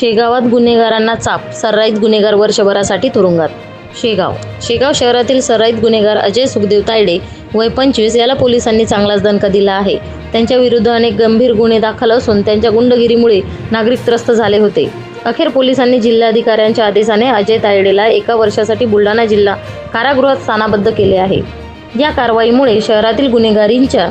शेगावात गुन्हेगारांना चाप सर्राईत गुन्हेगार वर्षभरासाठी तुरुंगात. शेगाव. शेगाव शहरातील सर्राईत गुन्हेगार अजय सुखदेव तायडे वय पंचवीस याला पोलिसांनी चांगलाच दणका दिला आहे. त्यांच्या विरुद्ध अनेक गंभीर गुन्हे दाखल असून त्यांच्या गुंडगिरीमुळे नागरिक त्रस्त झाले होते. अखेर पोलिसांनी जिल्हाधिकाऱ्यांच्या आदेशाने अजय तायडेला एका वर्षासाठी बुलढाणा जिल्हा कारागृहात स्थानाबद्ध केले आहे. या कारवाईमुळे शहरातील गुन्हेगारींच्या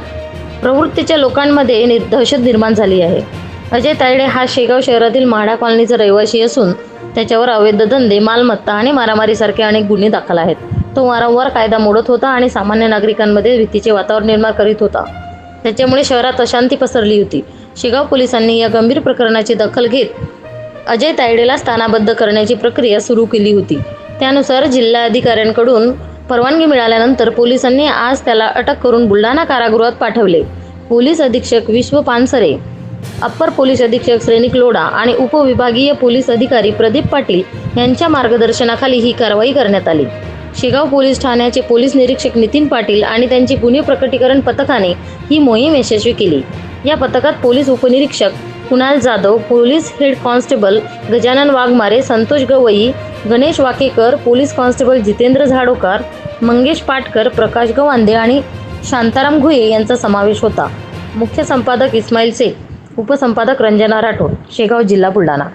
प्रवृत्तीच्या लोकांमध्ये नि- दहशत निर्माण झाली आहे. अजय तायडे हा शेगाव शहरातील म्हाडा कॉलनीचा रहिवासी असून त्याच्यावर अवैध धंदे मालमत्ता आणि मारामारीसारखे अनेक गुन्हे दाखल आहेत. तो वारंवार कायदा मोडत होता आणि सामान्य नागरिकांमध्ये भीतीचे वातावरण निर्माण करीत होता. त्याच्यामुळे शहरात अशांती पसरली होती. शेगाव पोलिसांनी या गंभीर प्रकरणाची दखल घेत अजय तायडेला स्थानाबद्ध करण्याची प्रक्रिया सुरू केली होती. त्यानुसार जिल्हा अधिकाऱ्यांकडून परवानगी मिळाल्यानंतर पोलिसांनी आज त्याला अटक करून बुलढाणा कारागृहात पाठवले. पोलीस अधीक्षक विश्व पानसरे अप्पर पोलीस अधीक्षक श्रेनिक लोढा आणि उपविभागीय पोलीस अधिकारी प्रदीप पाटील यांच्या मार्गदर्शनाखाली ही कारवाई करण्यात आली. शेगाव पोलीस ठाण्याचे पोलीस निरीक्षक नितीन पाटील आणि त्यांची गुन्हे प्रकटीकरण पथकाने ही मोहीम यशस्वी केली. या पथकात पोलीस उपनिरीक्षक Kunal Jadhav police head constable Gajanan Waghmare Santosh Gawai Ganesh Wakekar police constable Jitendra Zadokar Mangesh Patkar Prakash Gawande आणि शांताराम घुये यांचा समावेश होता. मुख्य संपादक इस्माईल शेख उपसंपादक रंजना राठोड शेगाव जिल्हा बुलढाणा.